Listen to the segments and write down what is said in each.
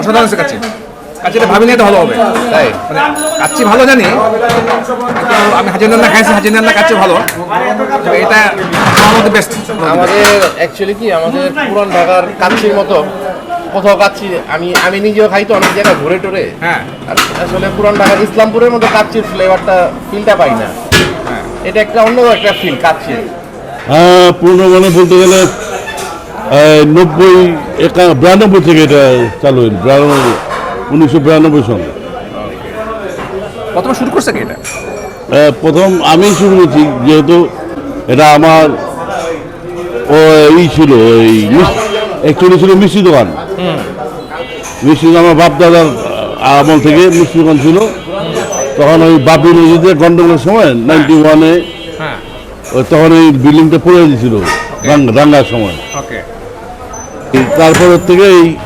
অসাধারণ হচ্ছে কাচ্চি। কাচ্চিটা ভাবি নিয়ে তো ভালো হবে। তাই। মানে কাচ্চি ভালো জানি। আমি হাজির রান্না খাইছি হাজির রান্না কাচ্চি ভালো। এটা মধ্যে বেস্ট আমাদের অ্যাকচুয়ালি কি আমাদের পুরান ঢাকার কাচ্ছির মতো কোথাও কাচ্ছি আমি আমি নিজেও খাই তো অনেক জায়গায় ঘুরে টুরে। হ্যাঁ। আর আসলে পুরান ঢাকার ইসলামপুরের মতো কাচ্ছির ফ্লেভারটা ফিলটা পাই না। এটা একটা অন্য একটা ফিল কাচ্ছির হ্যাঁ পূর্ণ মানে বলতে গেলে নব্বই একা বিরানব্বই থেকে এটা চালু হয়নি বিরানব্বই উনিশশো বিরানব্বই সনে। প্রথমে শুরু করছে কি এটা? প্রথম আমি শুরু করছি যেহেতু এটা আমার ই ছিল এই অ্যাকচুয়ালি ছিল মিষ্টি দোকান। মিষ্টি আমার বাপ দাদার আমল থেকে মিষ্টি দোকান ছিল। তখন ওই বাপি নদীতে গন্ডগোলের সময় নাইনটি ওয়ানে হ্যাঁ। তখন ওই বিল্ডিংটা পড়ে দিয়েছিল রাঙ্গার সময়। এই থেকে এই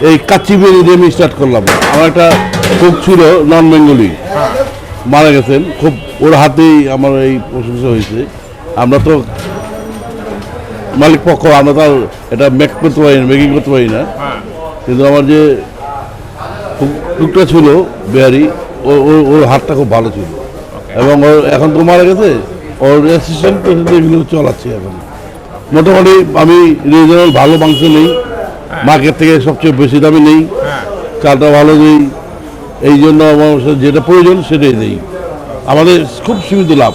এই কাচ্চি দিয়ে আমি স্টার্ট করলাম। আমার একটা কুক ছিল নন বেঙ্গলি। মারা গেছেন। খুব ওর হাতেই আমার এই প্রশংসা হয়েছে। আমরা তো মালিক পক্ষ, আমরা তো এটা মেক করতে পারি না মেকিং করতে পারি না। কিন্তু আমার যে টুকটা ছিল বিহারি, ও ও- ওর হাতটা খুব ভালো ছিল। এবং ওর এখন তো মারা গেছে। ওর অ্যাসিস্ট্যান্ট চালাচ্ছি এখন। মোটামুটি আমি রিজনাল ভালো মাংস নেই মার্কেট থেকে সবচেয়ে বেশি দামে নেই। হ্যাঁ। চালটা ভালো নেই এই জন্য আমার যেটা প্রয়োজন সেটাই নেই। আমাদের খুব সীমিত লাভ।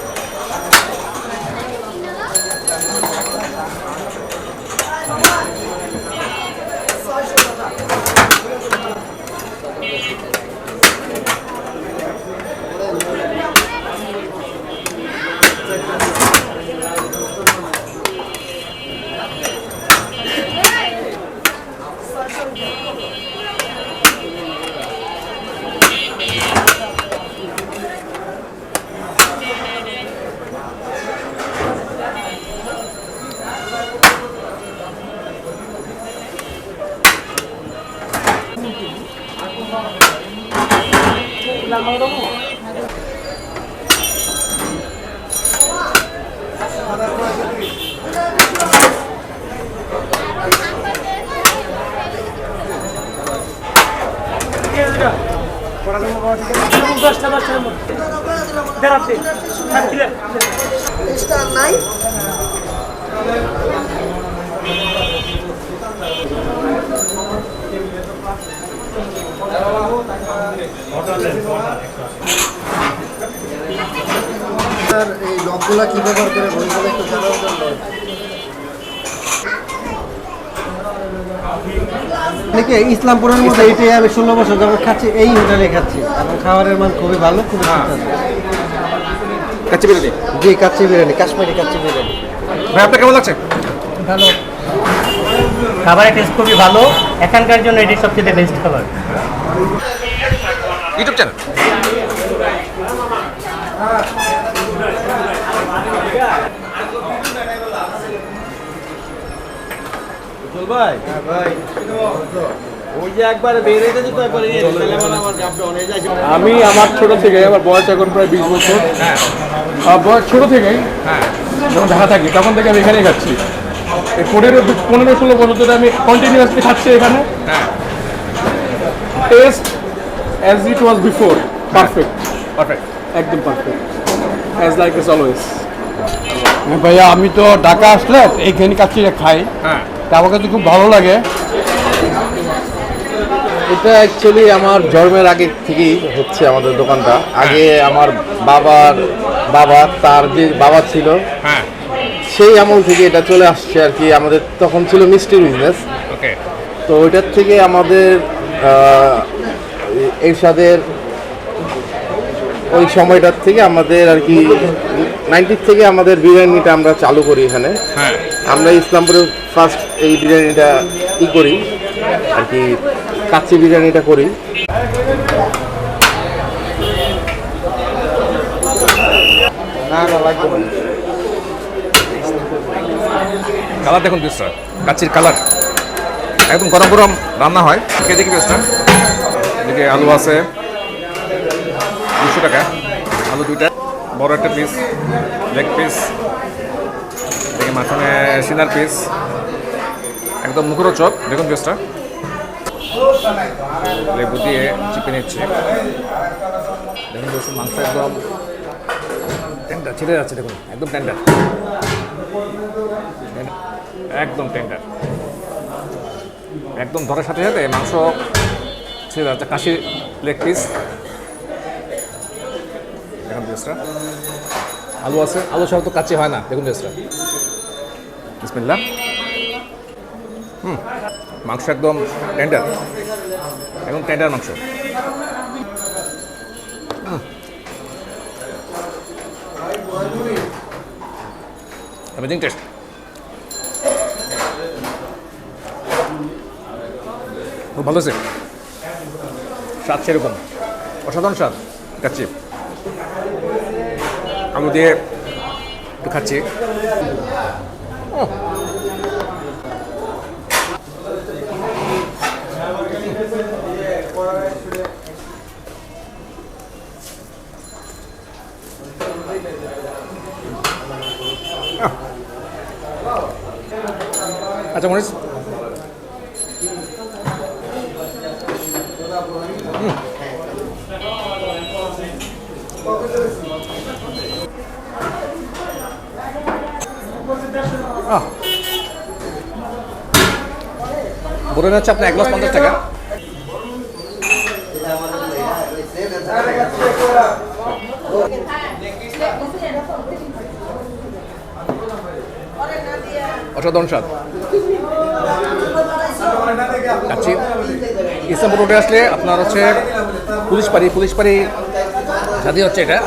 দশটা দশটার মধ্যে বেড়াতে নাই স্যার এই লকগুলা কি ব্যবহার করে বলবেন একটু জানার জন্য? দেখে ইসলামপুরের মধ্যে এটাই আমি ষোলো বছর যাবত খাচ্ছি এই হোটেলে খাচ্ছি। এবং খাবারের মান খুবই ভালো খুবই সুস্বাদু। কাচ্চি বিরিয়ানি? জি কাচ্চি বিরিয়ানি কাশ্মীরি কাচ্চি বিরিয়ানি। ভাই আপনার কেমন লাগছে? ভালো। খাবারের টেস্ট খুবই ভালো। এখানকার জন্য এটি সবচেয়ে বেস্ট খাবার। YouTube channel. ভাই। আমি আমার ছোট থেকে আমার বয়স এখন প্রায় বিশ বছর। হ্যাঁ। বয়স ছোট থেকেই হ্যাঁ। যখন ঢাকা থাকি তখন থেকে আমি এখানেই খাচ্ছি। এই পনেরো পনেরো ষোলো বছর ধরে আমি কন্টিনিউয়াসলি খাচ্ছি এখানে। হ্যাঁ। Taste as it was before perfect perfect একদম perfect as like is always ভাইয়া আমি তো ঢাকা আসলে এইখানে কাচ্চিটা খাই। হ্যাঁ। তা আমার কাছে খুব ভালো লাগে। এটা অ্যাকচুয়ালি আমার জন্মের আগে থেকেই হচ্ছে আমাদের দোকানটা। আগে আমার বাবার বাবা তার যে বাবা ছিল হ্যাঁ। সেই আমল থেকে এটা চলে আসছে আর কি। আমাদের তখন ছিল মিষ্টির বিজনেস ওকে তো ওইটার থেকে আমাদের এরশাদের ওই সময়টার থেকে আমাদের আর কি নাইনটির থেকে আমাদের বিরিয়ানিটা আমরা চালু করি এখানে। হ্যাঁ। আমরা ইসলামপুরে ফার্স্ট এই বিরিয়ানিটা ই করি আর কি কাচ্চি বিরিয়ানিটা করি। কালার দেখুন পিসটা কাচ্চির কালার একদম গরম গরম রান্না হয়। কে দেখি পিসটা এদিকে আলু আছে। দুশো টাকা। আলু দুইটা। বড় একটা পিস লেগ পিস এদিকে মাঝখানে সিনার পিস একদম মুখরোচক। দেখুন পিসটা লেবু দিয়ে চিপে নিচ্ছে। দেখুন দেখুন মাংস একদম টেন্ডার ছিঁড়ে যাচ্ছে, দেখুন। একদম টেন্ডার একদম টেন্ডার একদম ধরার সাথে সাথে মাংস ছেড়ে যাচ্ছে কাশি লেগ পিস দেখুন পিসটা আলু আছে, আলু ছাড়া তো কাচ্চি হয় না। দেখুন পিসটা বিসমিল্লা হুম, মাংস একদম টেন্ডার একদম টেন্ডার মাংস। অ্যামেজিং টেস্ট খুব ভালো আছে স্বাদ সেরকম। অসাধারণ স্বাদ। খাচ্ছি আলু দিয়ে একটু খাচ্ছি। আচ্ছা মনিস বলে যাচ্ছে আপনার এক গ্লাস পঞ্চাশ টাকা। অসাধারণ স্বাদ। যাচ্ছি ইসলামপুর রোডে আসলে আপনার হচ্ছে পুলিশ পাড়ি পুলিশ পাড়ি সাথে হচ্ছে এটা।